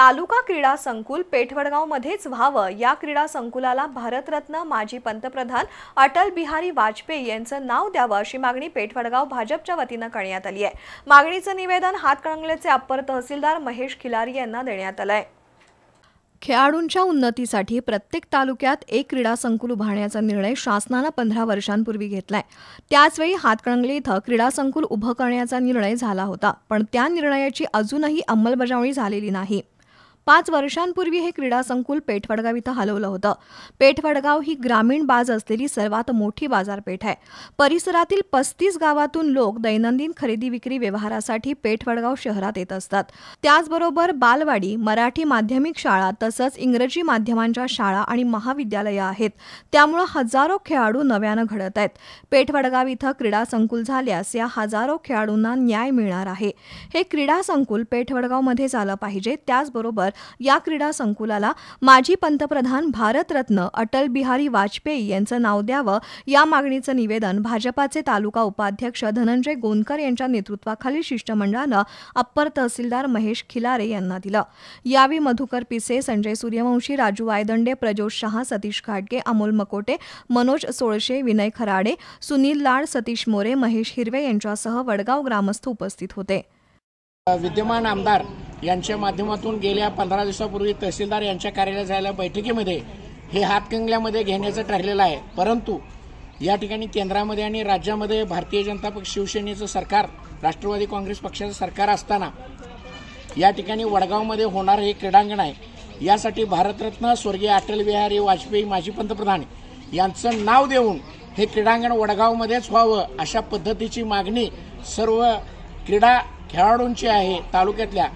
तालुका क्रीडा संकुल पेठवडगावमध्येच व्हावं. या क्रीडा संकुलाला भारतरत्न माजी पंतप्रधान अटल बिहारी वाजपेयी यांचं नाव द्यावं अशी मागणी पेठवडगाव भाजपच्या वतीनं करण्यात आली आहे. मागणीचं निवेदन हातकणंगलेचे अप्पर तहसीलदार महेश खिलारी यांना देण्यात आलंय खेळाडूंच्या उन्नतीसाठी प्रत्येक तालुक्यात एक क्रीडा संकुल उभारण्याचा निर्णय शासनानं पंधरा वर्षांपूर्वी घेतलाय. त्याचवेळी हातकणंगले इथं क्रीडा संकुल उभं करण्याचा निर्णय झाला होता पण त्या निर्णयाची अजूनही अंमलबजावणी झालेली नाही. पाच वर्षांपूर्वी हे क्रीडा संकुल पेठवडगाव इथं हलवलं होतं. पेठवडगाव ही ग्रामीण बाज असलेली सर्वात मोठी बाजारपेठ आहे. परिसरातील पस्तीस गावातून लोक दैनंदिन खरेदी विक्री व्यवहारासाठी पेठवडगाव शहरात येत असतात. त्याचबरोबर बालवाडी मराठी माध्यमिक शाळा तसंच इंग्रजी माध्यमांच्या शाळा आणि महाविद्यालयं आहेत. त्यामुळं हजारो खेळाडू नव्यानं घडत आहेत. पेठवडगाव इथं क्रीडा संकुल झाल्यास या हजारो खेळाडूंना न्याय मिळणार आहे. हे क्रीडा संकुल पेठवडगावमध्ये झालं पाहिजे. त्याचबरोबर या क्रीडा संकुलाला माजी पंतप्रधान भारतरत्न अटल बिहारी वाजपेयी यांचं नाव द्यावं या मागणीचं निवेदन भाजपाचे तालुका उपाध्यक्ष धनंजय गोंदकर यांच्या नेतृत्वाखालील शिष्टमंडळानं अप्पर तहसीलदार महेश खिलारे यांना दिलं. यावेळी मधुकर पिसे संजय सूर्यवंशी राजू वायदंडे प्रजोष शहा सतीश घाटगे अमोल मकोटे मनोज सोळशे विनय खराडे सुनील लाड सतीश मोरे महेश हिरवे यांच्यासह वडगाव ग्रामस्थ उपस्थित होते. विद्यमान आमदार यांच्या माध्यमातून गेल्या पंधरा दिवसापूर्वी तहसीलदार यांच्या कार्यालयात झालेल्या बैठकीमध्ये हे हातकंगल्यामध्ये घेण्याचं ठरलेलं आहे. परंतु या ठिकाणी केंद्रामध्ये आणि राज्यामध्ये भारतीय जनता पक्ष शिवसेनेचं सरकार राष्ट्रवादी काँग्रेस पक्षाचं सरकार असताना या ठिकाणी वडगावमध्ये होणारं हे क्रीडांगण आहे. यासाठी भारतरत्न स्वर्गीय अटल बिहारी वाजपेयी माजी पंतप्रधान यांचं नाव देऊन हे क्रीडांगण वडगावमध्येच व्हावं अशा पद्धतीची मागणी सर्व क्रीडा खेळाडूंची आहे तालुक्यातल्या.